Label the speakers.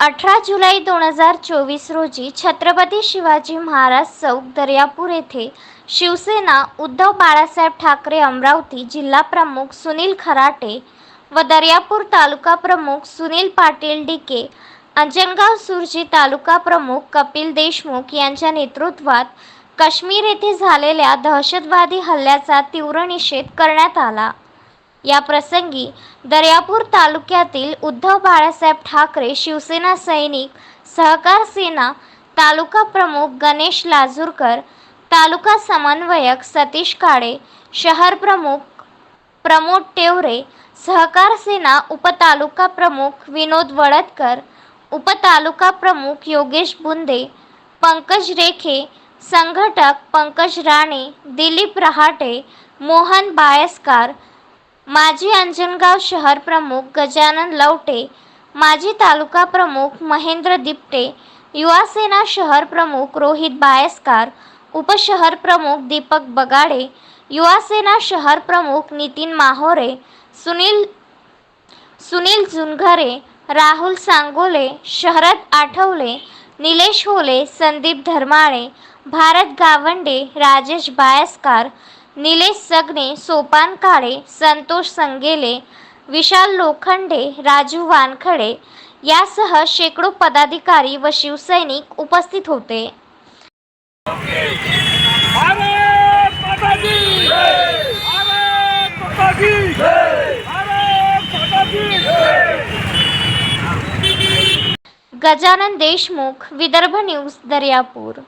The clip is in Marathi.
Speaker 1: अठरा जुलै दोन हजार चोवीस रोजी छत्रपती शिवाजी महाराज चौक दर्यापूर येथे शिवसेना उद्धव बाळासाहेब ठाकरे अमरावती जिल्हा प्रमुख सुनील खराटे व दर्यापूर तालुका प्रमुख सुनील पाटील डिके अंजनगाव सुरजी तालुका प्रमुख कपिल देशमुख यांच्या नेतृत्वात काश्मीर येथे झालेल्या दहशतवादी हल्ल्याचा तीव्र निषेध करण्यात आला. या प्रसंगी दर्यापूर तालुक्यातील उद्धव बाळासाहेब ठाकरे शिवसेना सैनिक सहकार सेना तालुका प्रमुख गणेश लाजूरकर तालुका समन्वयक सतीश काळे शहर प्रमुख प्रमोद टेवरे सहकार सेना उपतालुका प्रमुख विनोद वडतकर उपतालुका प्रमुख योगेश बुंदे पंकज रेखे संघटक पंकज राणे दिलीप रहाटे मोहन बायस्कार माजी अंजनगाव शहर प्रमुख गजानन लवटे माजी तालुका प्रमुख महेंद्र दिपटे युवासेना शहर प्रमुख रोहित बायस्कार उपशहर प्रमुख दीपक बगाडे युवासेना शहर प्रमुख नितीन माहोरे सुनील सुनील जुनघरे राहुल सांगोले शरद आठवले निलेश होले संदीप धर्माळे भारत गावंडे राजेश बायस्कार निलेश सगणे सोपान काळे संतोष संगेले विशाल लोखंडे राजू वानखडे यासह शेकडो पदाधिकारी व शिवसैनिक उपस्थित होते. गजानन देशमुख विदर्भ न्यूज दर्यापूर.